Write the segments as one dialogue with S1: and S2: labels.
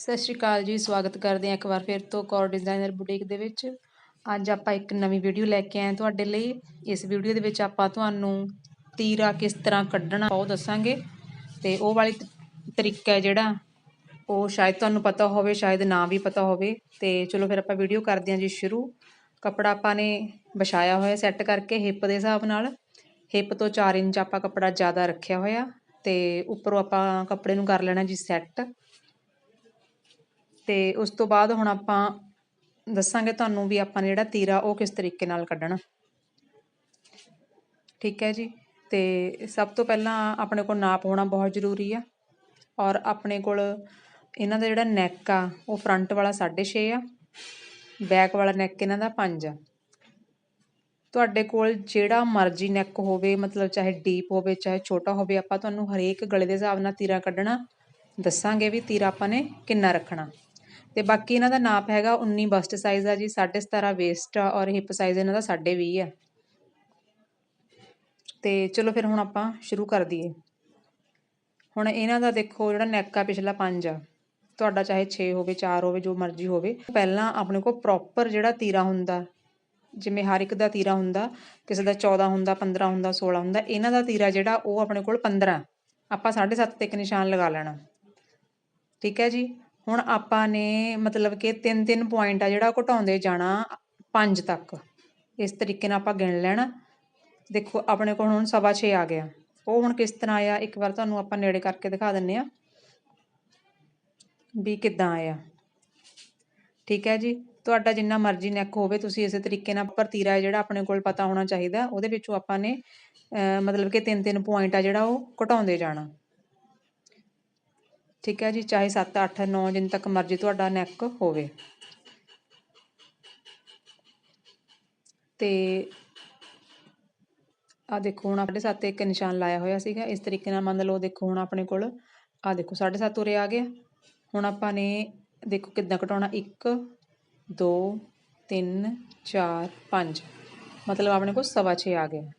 S1: ਸਤਿ ਸ਼੍ਰੀ ਅਕਾਲ ਜੀ, ਸਵਾਗਤ ਕਰਦੇ ਹਾਂ ਇੱਕ ਵਾਰ ਫਿਰ ਤੋਂ ਕੌਰ ਡਿਜ਼ਾਈਨਰ ਬੁਟੀਕ ਦੇ ਵਿੱਚ। ਅੱਜ ਆਪਾਂ ਇੱਕ ਨਵੀਂ ਵੀਡੀਓ ਲੈ ਕੇ ਆਏ ਤੁਹਾਡੇ ਲਈ। ਇਸ ਵੀਡੀਓ ਦੇ ਵਿੱਚ ਆਪਾਂ ਤੁਹਾਨੂੰ ਤੀਰਾ ਕਿਸ ਤਰ੍ਹਾਂ ਕੱਢਣਾ ਉਹ ਦੱਸਾਂਗੇ ਤੇ ਉਹ ਵਾਲੀ ਤਰੀਕਾ ਹੈ ਜਿਹੜਾ, ਉਹ ਸ਼ਾਇਦ ਤੁਹਾਨੂੰ ਪਤਾ ਹੋਵੇ, ਸ਼ਾਇਦ ਨਾ ਵੀ ਪਤਾ ਹੋਵੇ। ਤੇ ਚਲੋ ਫਿਰ ਆਪਾਂ ਵੀਡੀਓ ਕਰਦੇ ਹਾਂ ਜੀ ਸ਼ੁਰੂ। ਕੱਪੜਾ ਆਪਾਂ ਨੇ ਵਿਛਾਇਆ ਹੋਇਆ ਸੈੱਟ ਕਰਕੇ ਹਿੱਪ ਦੇ ਹਿਸਾਬ ਨਾਲ। ਹਿੱਪ ਤੋਂ 4 ਇੰਚ ਆਪਾਂ ਕੱਪੜਾ ਜ਼ਿਆਦਾ ਰੱਖਿਆ ਹੋਇਆ ਤੇ ਉੱਪਰੋਂ ਆਪਾਂ ਕੱਪੜੇ ਨੂੰ ਕਰ ਲੈਣਾ ਜੀ ਸੈੱਟ ਤੇ ਉਸ ਤੋਂ ਬਾਅਦ ਹੁਣ ਆਪਾਂ ਦੱਸਾਂਗੇ ਤੁਹਾਨੂੰ ਵੀ ਆਪਾਂ ਨੇ ਜਿਹੜਾ ਤੀਰਾ ਉਹ ਕਿਸ ਤਰੀਕੇ ਨਾਲ ਕੱਢਣਾ। ਠੀਕ ਹੈ ਜੀ? ਤੇ ਸਭ ਤੋਂ ਪਹਿਲਾਂ ਆਪਣੇ ਕੋਲ ਨਾਪ ਹੋਣਾ ਬਹੁਤ ਜ਼ਰੂਰੀ ਆ ਔਰ ਆਪਣੇ ਕੋਲ ਇਹਨਾਂ ਦਾ ਜਿਹੜਾ ਨੈਕ ਆ, ਉਹ ਫਰੰਟ ਵਾਲਾ 6.5 ਆ ਬੈਕ ਵਾਲਾ ਨੈਕ ਇਹਨਾਂ ਦਾ 5 ਆ। ਤੁਹਾਡੇ ਕੋਲ ਜਿਹੜਾ ਮਰਜ਼ੀ ਨੈਕ ਹੋਵੇ, ਮਤਲਬ ਚਾਹੇ ਡੀਪ ਹੋਵੇ, ਚਾਹੇ ਛੋਟਾ ਹੋਵੇ, ਆਪਾਂ ਤੁਹਾਨੂੰ ਹਰੇਕ ਗਲੇ ਦੇ ਹਿਸਾਬ ਨਾਲ ਤੀਰਾ ਕੱਢਣਾ। ਦੱਸਾਂਗੇ ਵੀ ਤੀਰਾ ਆਪਾਂ ਨੇ ਕਿੰਨਾ ਰੱਖਣਾ। ਤੇ ਬਾਕੀ ਇਹਨਾਂ ਦਾ ਨਾਪ ਹੈਗਾ 19 ਬਸਟ ਸਾਈਜ਼ ਆ ਜੀ 17.5 ਵੇਸਟ ਆ ਔਰ ਹਿਪ ਸਾਈਜ਼ ਇਹਨਾਂ ਦਾ 20.5 ਆ। ਤੇ ਚਲੋ ਫਿਰ ਹੁਣ ਆਪਾਂ ਸ਼ੁਰੂ ਕਰ ਦਈਏ। ਹੁਣ ਇਹਨਾਂ ਦਾ ਦੇਖੋ ਜਿਹੜਾ ਨੈਕ ਆ ਪਿਛਲਾ 5 ਆ। ਤੁਹਾਡਾ ਚਾਹੇ 6 ਹੋਵੇ 4 ਹੋਵੇ, ਜੋ ਮਰਜ਼ੀ ਹੋਵੇ। ਪਹਿਲਾਂ ਆਪਣੇ ਕੋਲ ਪ੍ਰੋਪਰ ਜਿਹੜਾ ਤੀਰਾ ਹੁੰਦਾ, ਜਿਵੇਂ ਹਰ ਇੱਕ ਦਾ ਤੀਰਾ ਹੁੰਦਾ, ਕਿਸੇ ਦਾ 14 ਹੁੰਦਾ 15 ਹੁੰਦਾ 16 ਹੁੰਦਾ, ਇਹਨਾਂ ਦਾ ਤੀਰਾ ਜਿਹੜਾ ਉਹ ਆਪਣੇ ਕੋਲ 15 ਆਪਾਂ 7.5 ਤੇ ਇੱਕ ਨਿਸ਼ਾਨ ਲਗਾ ਲੈਣਾ। ਠੀਕ ਹੈ ਜੀ? ਹੁਣ ਆਪਾਂ ਨੇ ਮਤਲਬ ਕਿ ਤਿੰਨ ਤਿੰਨ ਪੁਆਇੰਟ ਆ ਜਿਹੜਾ ਘਟਾਉਂਦੇ ਜਾਣਾ ਪੰਜ ਤੱਕ। ਇਸ ਤਰੀਕੇ ਨਾਲ ਆਪਾਂ ਗਿਣ ਲੈਣਾ। ਦੇਖੋ, ਆਪਣੇ ਕੋਲ ਹੁਣ ਸਵਾ 6 ਆ ਗਿਆ। ਉਹ ਹੁਣ ਕਿਸ ਤਰ੍ਹਾਂ ਆਇਆ? ਇੱਕ ਵਾਰ ਤੁਹਾਨੂੰ ਆਪਾਂ ਨੇੜੇ ਕਰਕੇ ਦਿਖਾ ਦਿੰਨੇ ਆ। ਵੀ ਕਿੱਦਾਂ ਆਇਆ। ਠੀਕ ਹੈ ਜੀ? ਤੁਹਾਡਾ ਜਿੰਨਾ ਮਰਜ਼ੀ ਨੈਕ ਹੋਵੇ, ਤੁਸੀਂ ਇਸੇ ਤਰੀਕੇ ਨਾਲ ਪਰ ਤੀਰਾ ਜਿਹੜਾ ਆਪਣੇ ਕੋਲ ਪਤਾ ਹੋਣਾ ਚਾਹੀਦਾ। ਉਹਦੇ ਵਿੱਚੋਂ ਆਪਾਂ ਨੇ ਮਤਲਬ ਕਿ ਤਿੰਨ ਤਿੰਨ ਪੁਆਇੰਟ ਆ ਜਿਹੜਾ ਉਹ ਘਟਾਉਂਦੇ ਜਾਣਾ। ਠੀਕ ਹੈ ਜੀ, ਚਾਹੇ 7 8 9 ਜਿੰਨ ਤੱਕ ਮਰਜ਼ੀ ਤੁਹਾਡਾ ਨੈਕ ਹੋਵੇ। ਤੇ ਆ ਦੇਖੋ ਹੁਣ ਆਪਣੇ ਸੱਤ ਇੱਕ ਨਿਸ਼ਾਨ ਲਾਇਆ ਹੋਇਆ ਸੀਗਾ, ਇਸ ਤਰੀਕੇ ਨਾਲ ਮੰਨ ਲਓ ਦੇਖੋ ਹੁਣ ਆਪਣੇ ਕੋਲ ਆ ਦੇਖੋ 7.5 ਉਰੇ ਆ ਗਿਆ। ਹੁਣ ਆਪਾਂ ਨੇ ਦੇਖੋ ਕਿੱਦਾਂ ਘਟਾਉਣਾ 1 2 3 4 5 ਮਤਲਬ ਆਪਣੇ ਕੋਲ ਸਵਾ 6 ਆ ਗਿਆ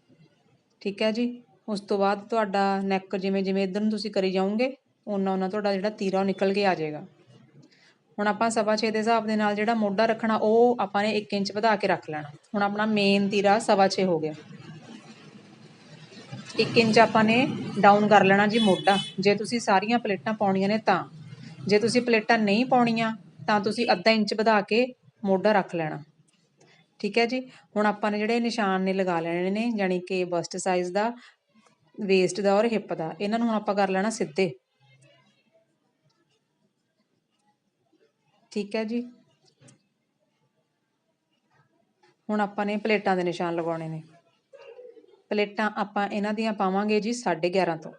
S1: ਠੀਕ ਹੈ ਜੀ, ਉਸ ਤੋਂ ਬਾਅਦ ਤੁਹਾਡਾ ਨੈਕ ਜਿਵੇਂ ਜਿਵੇਂ ਇਧਰ ਨੂੰ ਤੁਸੀਂ ਕਰੀ ਜਾਓਗੇ ਉਹਨਾਂ ਉਹਨਾਂ ਤੁਹਾਡਾ ਜਿਹੜਾ ਤੀਰਾ ਉਹ ਨਿਕਲ ਕੇ ਆ ਜਾਏਗਾ। ਹੁਣ ਆਪਾਂ ਸਵਾ 6 ਦੇ ਹਿਸਾਬ ਦੇ ਨਾਲ ਜਿਹੜਾ ਮੋਢਾ ਰੱਖਣਾ, ਉਹ ਆਪਾਂ ਨੇ 1 ਇੰਚ ਵਧਾ ਕੇ ਰੱਖ ਲੈਣਾ। ਹੁਣ ਆਪਣਾ ਮੇਨ ਤੀਰਾ ਸਵਾ 6 ਹੋ ਗਿਆ। 1 ਇੰਚ ਆਪਾਂ ਨੇ ਡਾਊਨ ਕਰ ਲੈਣਾ ਜੀ ਮੋਢਾ। ਜੇ ਤੁਸੀਂ ਸਾਰੀਆਂ ਪਲੇਟਾਂ ਪਾਉਣੀਆਂ ਨੇ ਤਾਂ। ਜੇ ਤੁਸੀਂ ਪਲੇਟਾਂ ਨਹੀਂ ਪਾਉਣੀਆਂ, ਤਾਂ ਤੁਸੀਂ ਅੱਧਾ ਇੰਚ ਵਧਾ ਕੇ ਮੋਢਾ ਰੱਖ ਲੈਣਾ। ਠੀਕ ਹੈ ਜੀ? ਹੁਣ ਆਪਾਂ ਨੇ ਜਿਹੜੇ ਨਿਸ਼ਾਨ ਨੇ ਲਗਾ ਲੈਣੇ ਨੇ ਯਾਨੀ ਕਿ ਬਸਟ ਸਾਈਜ਼ ਦਾ ਵੇਸਟ ਦਾ ਔਰ ਹਿੱਪ ਦਾ। ਇਹਨਾਂ ਨੂੰ ਹੁਣ ਆਪਾਂ ਕਰ ਲੈਣਾ ਸਿੱਧੇ। ਠੀਕ ਹੈ ਜੀ। ਹੁਣ ਆਪਾਂ ਨੇ ਪਲੇਟਾਂ ਦੇ ਨਿਸ਼ਾਨ ਲਗਾਉਣੇ ਨੇ। ਪਲੇਟਾਂ ਆਪਾਂ ਇਹਨਾਂ ਦੀਆਂ ਪਾਵਾਂਗੇ ਜੀ 11.5 ਤੋਂ।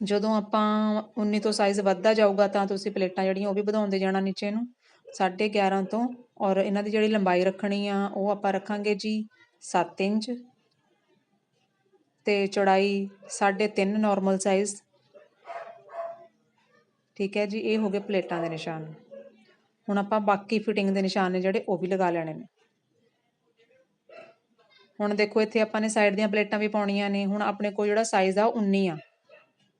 S1: ਜਦੋਂ ਆਪਾਂ 19 ਤੋਂ ਸਾਈਜ਼ ਵੱਧਦਾ ਜਾਊਗਾ ਤਾਂ ਤੁਸੀਂ ਪਲੇਟਾਂ ਜਿਹੜੀਆਂ ਉਹ ਵੀ ਵਧਾਉਂਦੇ ਜਾਣਾ ਨੀਚੇ ਨੂੰ। 11.5 ਤੋਂ ਔਰ ਇਹਨਾਂ ਦੀ ਜਿਹੜੀ ਲੰਬਾਈ ਰੱਖਣੀ ਆ ਉਹ ਆਪਾਂ ਰੱਖਾਂਗੇ ਜੀ 7 ਇੰਚ। ਤੇ ਚੌੜਾਈ 3.5 ਨਾਰਮਲ ਸਾਈਜ਼ ਠੀਕ ਹੈ ਜੀ, ਇਹ ਹੋ ਗਏ ਪਲੇਟਾਂ ਦੇ ਨਿਸ਼ਾਨ। ਹੁਣ ਆਪਾਂ ਬਾਕੀ ਫਿਟਿੰਗ ਦੇ ਨਿਸ਼ਾਨ ਨੇ ਜਿਹੜੇ, ਉਹ ਵੀ ਲਗਾ ਲੈਣੇ ਨੇ। ਹੁਣ ਦੇਖੋ, ਇੱਥੇ ਆਪਾਂ ਨੇ ਸਾਈਡ ਦੀਆਂ ਪਲੇਟਾਂ ਵੀ ਪਾਉਣੀਆਂ ਨੇ। ਹੁਣ ਆਪਣੇ ਕੋਲ ਜਿਹੜਾ ਸਾਈਜ਼ ਆ, ਉਹ 19 ਆ।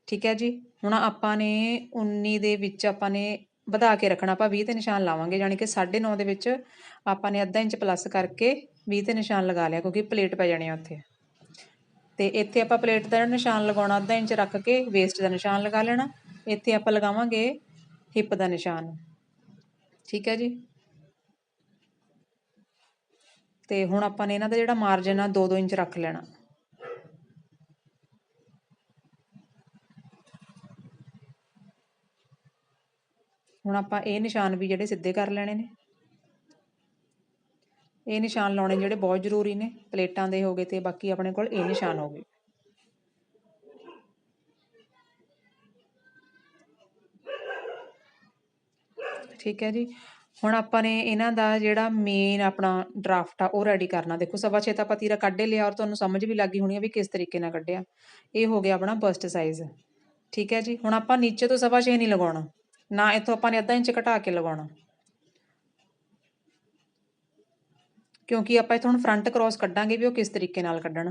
S1: ਠੀਕ ਹੈ ਜੀ, ਹੁਣ ਆਪਾਂ ਨੇ 19 ਦੇ ਵਿੱਚ ਆਪਾਂ ਨੇ ਵਧਾ ਕੇ ਰੱਖਣਾ। ਆਪਾਂ 20 ਤੇ ਨਿਸ਼ਾਨ ਲਾਵਾਂਗੇ ਯਾਨੀ ਕਿ 9.5 ਦੇ ਵਿੱਚ ਆਪਾਂ ਨੇ ਅੱਧਾ ਇੰਚ ਪਲੱਸ ਕਰਕੇ 20 ਤੇ ਨਿਸ਼ਾਨ ਲਗਾ ਲਿਆ, ਕਿਉਂਕਿ ਪਲੇਟ ਪੈ ਜਾਣੀ ਆ ਉੱਥੇ। ਤੇ ਇੱਥੇ ਆਪਾਂ ਪਲੇਟ ਦਾ ਨਿਸ਼ਾਨ ਲਗਾਉਣਾ, ਅੱਧਾ ਇੰਚ ਰੱਖ ਕੇ ਵੇਸਟ ਦਾ ਨਿਸ਼ਾਨ ਲਗਾ ਲੈਣਾ। ਇੱਥੇ ਆਪਾਂ ਲਗਾਵਾਂਗੇ ਹਿੱਪ ਦਾ ਨਿਸ਼ਾਨ। ਠੀਕ ਹੈ ਜੀ? ਤੇ ਹੁਣ ਆਪਾਂ ਨੇ ਇਹਨਾਂ ਦਾ ਜਿਹੜਾ ਮਾਰਜਨ ਆ 2-2 ਇੰਚ ਰੱਖ ਲੈਣਾ। ਹੁਣ ਆਪਾਂ ਇਹ ਨਿਸ਼ਾਨ ਵੀ ਜਿਹੜੇ ਸਿੱਧੇ ਕਰ ਲੈਣੇ ਨੇ। ਇਹ ਨਿਸ਼ਾਨ ਲਾਉਣੇ ਜਿਹੜੇ ਬਹੁਤ ਜ਼ਰੂਰੀ ਨੇ। ਪਲੇਟਾਂ ਦੇ ਹੋਗੇ ਤੇ ਬਾਕੀ ਆਪਣੇ ਕੋਲ ਇਹ ਨਿਸ਼ਾਨ ਹੋਗੇ ਠੀਕ ਹੈ ਜੀ। ਹੁਣ ਆਪਾਂ ਨੇ ਇਹਨਾਂ ਦਾ ਜਿਹੜਾ ਮੇਨ ਆਪਣਾ ਡਰਾਫਟ ਆ, ਉਹ ਰੈਡੀ ਕਰਨਾ। ਦੇਖੋ, ਸਵਾ ਛੇ ਤਾਂ ਆਪਾਂ ਤੀਰਾ ਕੱਢ ਲਿਆ ਔਰ ਤੁਹਾਨੂੰ ਸਮਝ ਵੀ ਲੱਗੀ ਹੋਣੀ ਆ ਵੀ ਕਿਸ ਤਰੀਕੇ ਨਾਲ ਕੱਢਿਆ। ਇਹ ਹੋ ਗਿਆ ਆਪਣਾ ਬਸਟ ਸਾਈਜ਼ ਠੀਕ ਹੈ ਜੀ। ਹੁਣ ਆਪਾਂ ਨੀਚੇ ਤੋਂ ਸਵਾ ਛੇ ਨਹੀਂ ਲਗਾਉਣਾ। ਨਾ ਇੱਥੋਂ ਆਪਾਂ ਨੇ ਅੱਧਾ ਇੰਚ ਘਟਾ ਕੇ ਲਗਾਉਣਾ। ਕਿਉਂਕਿ ਆਪਾਂ ਇੱਥੋਂ ਹੁਣ ਫਰੰਟ ਕ੍ਰੋਸ ਕੱਢਾਂਗੇ ਵੀ ਉਹ ਕਿਸ ਤਰੀਕੇ ਨਾਲ ਕੱਢਣਾ।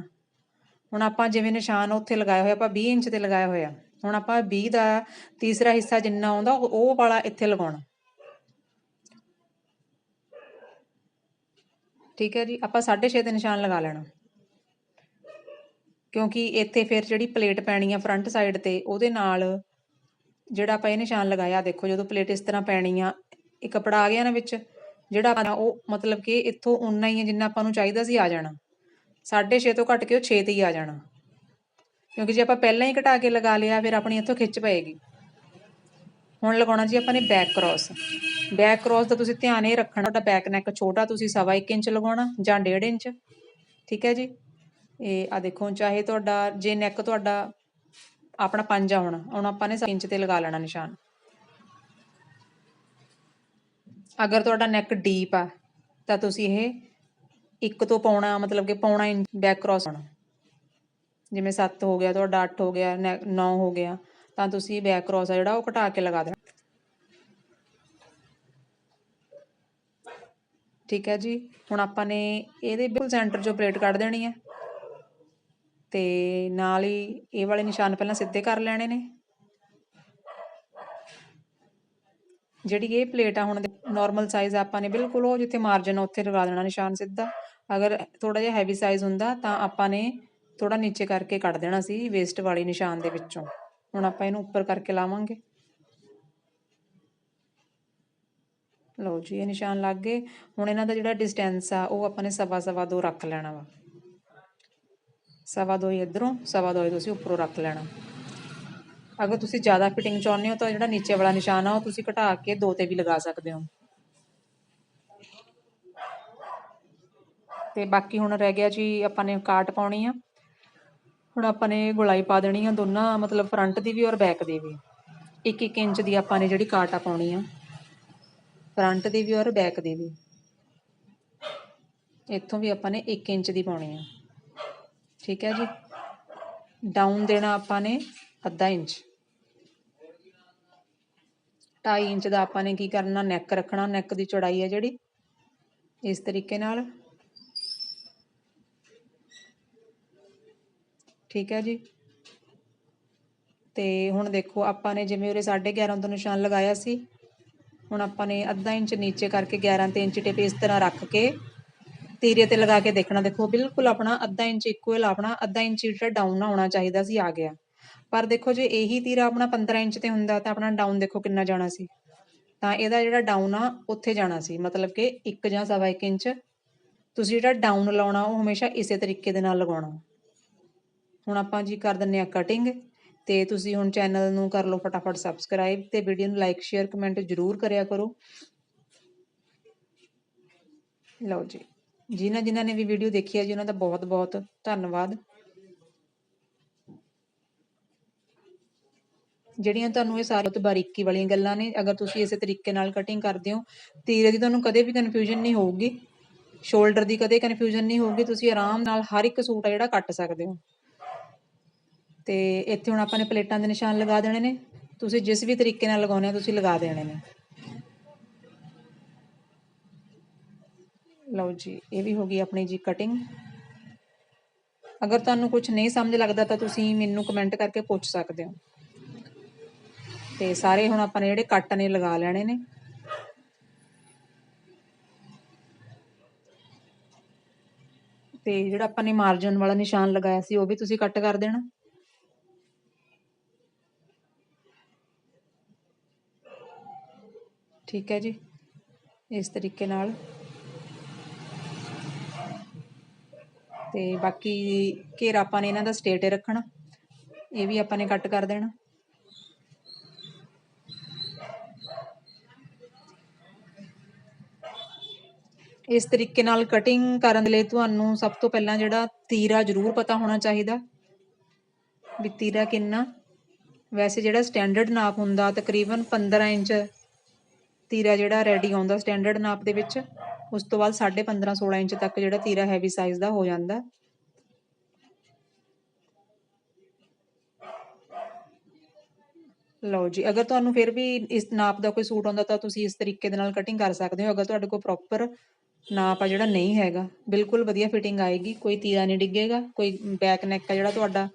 S1: ਹੁਣ ਆਪਾਂ ਜਿਵੇਂ ਨਿਸ਼ਾਨ ਉੱਥੇ ਲਗਾਇਆ ਹੋਇਆ, ਆਪਾਂ 20 ਇੰਚ ਤੇ ਲਗਾਇਆ ਹੋਇਆ। ਹੁਣ ਆਪਾਂ 20 ਦਾ ਤੀਸਰਾ ਹਿੱਸਾ ਜਿੰਨਾ ਆਉਂਦਾ, ਉਹ ਵਾਲਾ ਇੱਥੇ ਲਗਾਉਣਾ। ਠੀਕ ਹੈ ਜੀ, ਆਪਾਂ 6.5 'ਤੇ ਨਿਸ਼ਾਨ ਲਗਾ ਲੈਣਾ। ਕਿਉਂਕਿ ਇੱਥੇ ਫਿਰ ਜਿਹੜੀ ਪਲੇਟ ਪੈਣੀ ਆ ਫਰੰਟ ਸਾਈਡ ਤੇ, ਉਹਦੇ ਨਾਲ ਜਿਹੜਾ ਆਪਾਂ ਇਹ ਨਿਸ਼ਾਨ ਲਗਾਇਆ, ਦੇਖੋ ਜਦੋਂ ਪਲੇਟ ਇਸ ਤਰ੍ਹਾਂ ਪੈਣੀ ਆ, ਇਹ ਕਪੜਾ ਆ ਗਿਆ ਨਾ ਵਿੱਚ, ਜਿਹੜਾ ਆਪਾਂ ਉਹ ਮਤਲਬ ਕਿ ਇੱਥੋਂ ਉਨਾ ਹੀ ਹੈ ਜਿੰਨਾ ਆਪਾਂ ਨੂੰ ਚਾਹੀਦਾ ਸੀ, ਆ ਜਾਣਾ। 6.5 ਤੋਂ ਘੱਟ ਕੇ ਉਹ 6 ਤੇ ਹੀ ਆ ਜਾਣਾ। ਕਿਉਂਕਿ ਜੇ ਆਪਾਂ ਪਹਿਲਾਂ ਹੀ ਘਟਾ ਕੇ ਲਗਾ ਲਿਆ, ਫਿਰ ਆਪਣੀ ਇੱਥੋਂ ਖਿੱਚ ਪਏਗੀ। ਹੁਣ ਲਗਾਉਣਾ ਜੀ ਆਪਾਂ ਨੇ ਬੈਕ ਕ੍ਰਾਸ ਬੈਕ ਕ੍ਰਾਸ ਦਾ ਤੁਸੀਂ ਧਿਆਨ ਇਹ ਰੱਖਣਾ, ਤੁਹਾਡਾ ਬੈਕ ਨੈਕ ਛੋਟਾ, ਤੁਸੀਂ ਸਵਾ ਇੱਕ ਇੰਚ ਲਗਾਉਣਾ ਜਾਂ 1.5 ਇੰਚ। ਠੀਕ ਹੈ ਜੀ? ਇਹ ਆ ਦੇਖੋ, ਚਾਹੇ ਤੁਹਾਡਾ, ਜੇ ਨੈਕ ਤੁਹਾਡਾ ਆਪਣਾ ਪੰਜਾ ਹੋਣਾ, ਹੁਣ ਆਪਾਂ ਨੇ 7 ਇੰਚ ਤੇ ਲਗਾ ਲੈਣਾ ਨਿਸ਼ਾਨ। ਅਗਰ ਤੁਹਾਡਾ ਨੈਕ ਡੀਪ ਆ, ਤਾਂ ਤੁਸੀਂ ਇਹ ਇੱਕ ਤੋਂ ਪਾਉਣਾ ਮਤਲਬ ਕਿ ਪਾਉਣਾ ਇੰਚ ਬੈਕ ਕ੍ਰਾਸ ਹੋਣਾ ਜਿਵੇਂ 7 ਹੋ ਗਿਆ, ਤੁਹਾਡਾ 8 ਹੋ ਗਿਆ 9 ਹੋ ਗਿਆ। ਤਾਂ ਤੁਸੀਂ ਬੈਕ ਕ੍ਰਾਸ ਆ ਜਿਹੜਾ, ਉਹ ਘਟਾ ਕੇ ਲਗਾ ਦੇਣਾ। ਠੀਕ ਹੈ ਜੀ? ਹੁਣ ਆਪਾਂ ਨੇ ਇਹਦੇ ਬਿਲਕੁਲ ਸੈਂਟਰ 'ਚੋਂ ਪਲੇਟ ਕੱਢ ਦੇਣੀ ਹੈ। ਤੇ ਨਾਲ ਹੀ ਇਹ ਵਾਲੇ ਨਿਸ਼ਾਨ ਪਹਿਲਾਂ ਸਿੱਧੇ ਕਰ ਲੈਣੇ ਨੇ। ਜਿਹੜੀ ਇਹ ਪਲੇਟ ਆ, ਹੁਣ ਨਾਰਮਲ ਸਾਈਜ਼ ਆਪਾਂ ਨੇ ਬਿਲਕੁਲ ਉਹ ਜਿੱਥੇ ਮਾਰਜਨ ਉੱਥੇ ਲਗਾ ਦੇਣਾ ਨਿਸ਼ਾਨ ਸਿੱਧਾ। ਅਗਰ ਥੋੜਾ ਜਿਹਾ ਹੈਵੀ ਸਾਈਜ਼ ਹੁੰਦਾ, ਤਾਂ ਆਪਾਂ ਨੇ ਥੋੜਾ ਨੀਚੇ ਕਰਕੇ ਕੱਢ ਦੇਣਾ ਸੀ ਵੇਸਟ ਵਾਲੀ ਨਿਸ਼ਾਨ ਦੇ ਵਿੱਚੋਂ। ਹੁਣ ਆਪਾਂ ਇਹਨੂੰ ਉੱਪਰ ਕਰਕੇ ਲਾਵਾਂਗੇ। ਲਓ ਜੀ, ਇਹ ਨਿਸ਼ਾਨ ਲੱਗ ਗਏ। ਹੁਣ ਇਹਨਾਂ ਦਾ ਜਿਹੜਾ ਡਿਸਟੈਂਸ ਆ, ਉਹ ਆਪਾਂ ਨੇ ਸਵਾ ਸਵਾ ਦੋ ਰੱਖ ਲੈਣਾ ਵਾ। ਸਵਾ ਦੋ ਹੀ ਇਧਰੋਂ, ਸਵਾ ਦੋ ਤੁਸੀਂ ਉੱਪਰੋਂ ਰੱਖ ਲੈਣਾ। ਅਗਰ ਤੁਸੀਂ ਜ਼ਿਆਦਾ ਫਿਟਿੰਗ ਚਾਹੁੰਦੇ ਹੋ ਤਾਂ ਜਿਹੜਾ ਨੀਚੇ ਵਾਲਾ ਨਿਸ਼ਾਨ ਆ, ਉਹ ਤੁਸੀਂ ਘਟਾ ਕੇ ਦੋ ਤੇ ਵੀ ਲਗਾ ਸਕਦੇ ਹੋ। ਤੇ ਬਾਕੀ ਹੁਣ ਰਹਿ ਗਿਆ ਜੀ, ਆਪਾਂ ਨੇ ਕਾਟ ਪਾਉਣੀ ਆ। ਹੁਣ ਆਪਾਂ ਨੇ ਗੁਲਾਈ ਪਾ ਦੇਣੀ ਆ ਦੋਨਾਂ, ਮਤਲਬ ਫਰੰਟ ਦੀ ਵੀ ਔਰ ਬੈਕ ਦੀ ਵੀ। ਇੱਕ ਇੱਕ ਇੰਚ ਦੀ ਆਪਾਂ ਨੇ ਜਿਹੜੀ ਕਾਟਾ ਪਾਉਣੀ ਆ। ਫਰੰਟ ਦੀ ਵੀ ਔਰ ਬੈਕ ਦੀ ਵੀ। ਇੱਥੋਂ ਵੀ ਆਪਾਂ ਨੇ 1 ਇੰਚ ਦੀ ਪਾਉਣੀ ਆ। ਠੀਕ ਹੈ ਜੀ? ਡਾਊਨ ਦੇਣਾ ਆਪਾਂ ਨੇ ਅੱਧਾ ਇੰਚ। 2.5 ਇੰਚ ਦਾ ਆਪਾਂ ਨੇ ਕੀ ਕਰਨਾ ਨੈਕ ਰੱਖਣਾ। ਨੈਕ ਦੀ ਚੌੜਾਈ ਹੈ ਜਿਹੜੀ। ਇਸ ਤਰੀਕੇ ਨਾਲ। ਠੀਕ ਹੈ ਜੀ। ਤੇ ਹੁਣ ਦੇਖੋ, ਆਪਾਂ ਨੇ ਜਿਵੇਂ ਉਰੇ 11.5 ਤੋਂ ਨਿਸ਼ਾਨ ਲਗਾਇਆ ਸੀ, ਹੁਣ ਆਪਾਂ ਨੇ ਅੱਧਾ ਇੰਚ ਨੀਚੇ ਕਰਕੇ 11 ਤੇ ਇੰਚ ਟੇਪ ਇਸ ਤਰ੍ਹਾਂ ਰੱਖ ਕੇ ਤੀਰੇ ਤੇ ਲਗਾ ਕੇ ਦੇਖਣਾ। ਦੇਖੋ, ਬਿਲਕੁਲ ਆਪਣਾ ਅੱਧਾ ਇੰਚ ਇਕੁਅਲ ਆਪਣਾ ਅੱਧਾ ਇੰਚ ਜਿਹੜਾ ਡਾਊਨ ਹੋਣਾ ਚਾਹੀਦਾ ਸੀ, ਆ ਗਿਆ। ਪਰ ਦੇਖੋ, ਜੇ ਇਹੀ ਤੀਰਾ ਆਪਣਾ 15 ਇੰਚ ਤੇ ਹੁੰਦਾ, ਤਾਂ ਆਪਣਾ ਡਾਊਨ ਦੇਖੋ ਕਿੰਨਾ ਜਾਣਾ ਸੀ। ਤਾਂ ਇਹਦਾ ਜਿਹੜਾ ਡਾਊਨ ਆ, ਉੱਥੇ ਜਾਣਾ ਸੀ। ਮਤਲਬ ਕਿ 1 ਜਾਂ ਸਵਾ 1 ਇੰਚ ਤੁਸੀਂ ਜਿਹੜਾ ਡਾਊਨ ਲਾਉਣਾ, ਉਹ ਹਮੇਸ਼ਾ ਇਸੇ ਤਰੀਕੇ ਦੇ ਨਾਲ ਲਗਾਉਣਾ। ਹੁਣ ਆਪਾਂ ਜੀ ਕਰ ਦਿੰਨੇ ਆ ਕਟਿੰਗ ਤੇ ਤੁਸੀਂ ਹੁਣ ਚੈਨਲ ਨੂੰ ਕਰ ਲਓ ਫਟਾਫਟ ਸਬਸਕ੍ਰਾਈਬ ਤੇ ਵੀਡੀਓ ਨੂੰ ਲਾਈਕ ਸ਼ੇਅਰ ਕਮੈਂਟ ਜ਼ਰੂਰ ਕਰਿਆ ਕਰੋ। ਲਓ ਜੀ। ਜਿਨ੍ਹਾਂ ਜਿਨ੍ਹਾਂ ਨੇ ਵੀ ਵੀਡੀਓ ਦੇਖੀ ਹੈ ਜੀ, ਉਹਨਾਂ ਦਾ ਬਹੁਤ ਬਹੁਤ ਧੰਨਵਾਦ। ਜਿਹੜੀਆਂ ਤੁਹਾਨੂੰ ਇਹ ਸਾਰੀ ਬਹੁਤ ਬਾਰੀਕੀ ਵਾਲੀਆਂ ਗੱਲਾਂ ਨੇ, ਅਗਰ ਤੁਸੀਂ ਇਸੇ ਤਰੀਕੇ ਨਾਲ ਕਟਿੰਗ ਕਰਦੇ ਹੋ, ਤੀਰੇ ਦੀ ਤੁਹਾਨੂੰ ਕਦੇ ਵੀ ਕਨਫਿਊਜ਼ਨ ਨਹੀਂ ਹੋਊਗੀ। ਸ਼ੋਲਡਰ ਦੀ ਕਦੇ ਕਨਫਿਊਜ਼ਨ ਨਹੀਂ ਹੋਊਗੀ, ਤੁਸੀਂ ਆਰਾਮ ਨਾਲ ਹਰ ਇੱਕ ਸੂਟ ਆ ਜਿਹੜਾ ਕੱਟ ਸਕਦੇ ਹੋ। ਤੇ ਇੱਥੇ ਹੁਣ ਆਪਾਂ ਨੇ ਪਲੇਟਾਂ ਦੇ ਨਿਸ਼ਾਨ ਲਗਾ ਦੇਣੇ ਨੇ। ਤੁਸੀਂ ਜਿਸ ਵੀ ਤਰੀਕੇ ਨਾਲ ਲਗਾਉਣੇ ਆ, ਤੁਸੀਂ ਲਗਾ ਦੇਣੇ ਨੇ। ਲਓ ਜੀ, ਇਹ ਵੀ ਹੋ ਗਈ ਆਪਣੀ ਜੀ ਕਟਿੰਗ ਅਗਰ ਤੁਹਾਨੂੰ ਕੁਝ ਨਹੀਂ ਸਮਝ ਲੱਗਦਾ ਤਾਂ ਤੁਸੀਂ ਮੈਨੂੰ ਕਮੈਂਟ ਕਰਕੇ ਪੁੱਛ ਸਕਦੇ ਹੋ। ਤੇ ਸਾਰੇ ਹੁਣ ਆਪਾਂ ਨੇ ਜਿਹੜੇ ਕੱਟ ਨੇ, ਲਗਾ ਲੈਣੇ ਨੇ। ਤੇ ਜਿਹੜਾ ਆਪਾਂ ਨੇ ਮਾਰਜਨ ਵਾਲਾ ਨਿਸ਼ਾਨ ਲਗਾਇਆ ਸੀ, ਉਹ ਵੀ ਤੁਸੀਂ ਕੱਟ ਕਰ ਦੇਣਾ। ਠੀਕ ਹੈ ਜੀ। ਇਸ ਤਰੀਕੇ ਨਾਲ। ਤੇ ਬਾਕੀ ਘੇਰਾ ਆਪਾਂ ਨੇ ਇਹਨਾਂ ਦਾ ਸਟੇਟ ਰੱਖਣਾ। ਇਹ ਵੀ ਆਪਾਂ ਨੇ ਕੱਟ ਕਰ ਦੇਣਾ। ਇਸ ਤਰੀਕੇ ਨਾਲ ਕਟਿੰਗ ਕਰਨ ਦੇ ਲਈ ਤੁਹਾਨੂੰ ਸਭ ਤੋਂ ਪਹਿਲਾਂ ਜਿਹੜਾ ਤੀਰਾ ਜ਼ਰੂਰ ਪਤਾ ਹੋਣਾ ਚਾਹੀਦਾ। ਵੀ ਤੀਰਾ ਕਿੰਨਾ। ਵੈਸੇ ਜਿਹੜਾ ਸਟੈਂਡਰਡ ਨਾਪ ਹੁੰਦਾ ਤਕਰੀਬਨ 15 ਇੰਚ ਤੀਰਾ ਜਿਹੜਾ ਰੈਡੀ ਆਉਂਦਾ ਸਟੈਂਡਰਡ ਨਾਪ ਦੇ ਵਿੱਚ, ਉਸ ਤੋਂ ਬਾਅਦ 15.5 16 ਇੰਚ ਤੱਕ ਜਿਹੜਾ ਤੀਰਾ ਹੈਵੀ ਸਾਈਜ਼ ਦਾ ਹੋ ਜਾਂਦਾ। ਲਓ ਜੀ, ਅਗਰ ਤੁਹਾਨੂੰ ਫਿਰ ਵੀ ਇਸ ਨਾਪ ਦਾ ਕੋਈ ਸੂਟ ਆਉਂਦਾ ਤਾਂ ਤੁਸੀਂ ਇਸ ਤਰੀਕੇ ਦੇ ਨਾਲ ਕਟਿੰਗ ਕਰ ਸਕਦੇ ਹੋ। ਅਗਰ ਤੁਹਾਡੇ ਕੋਲ ਪ੍ਰੋਪਰ ਨਾਪ ਆ ਜਿਹੜਾ ਨਹੀਂ ਹੈਗਾ, ਬਿਲਕੁਲ ਵਧੀਆ ਫਿਟਿੰਗ ਆਏਗੀ, ਕੋਈ ਤੀਰਾ ਨਹੀਂ ਡਿੱਗੇਗਾ, ਕੋਈ ਬੈਕ ਨੈਕ ਆ ਜਿਹੜਾ ਤੁਹਾਡਾ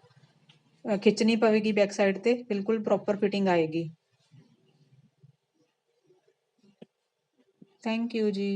S1: ਖਿੱਚਣੀ ਪਵੇਗੀ ਬੈਕ ਸਾਈਡ ਤੇ, ਬਿਲਕੁਲ ਪ੍ਰੋਪਰ ਫਿਟਿੰਗ ਆਏਗੀ। ਥੈਂਕ ਯੂ ਜੀ।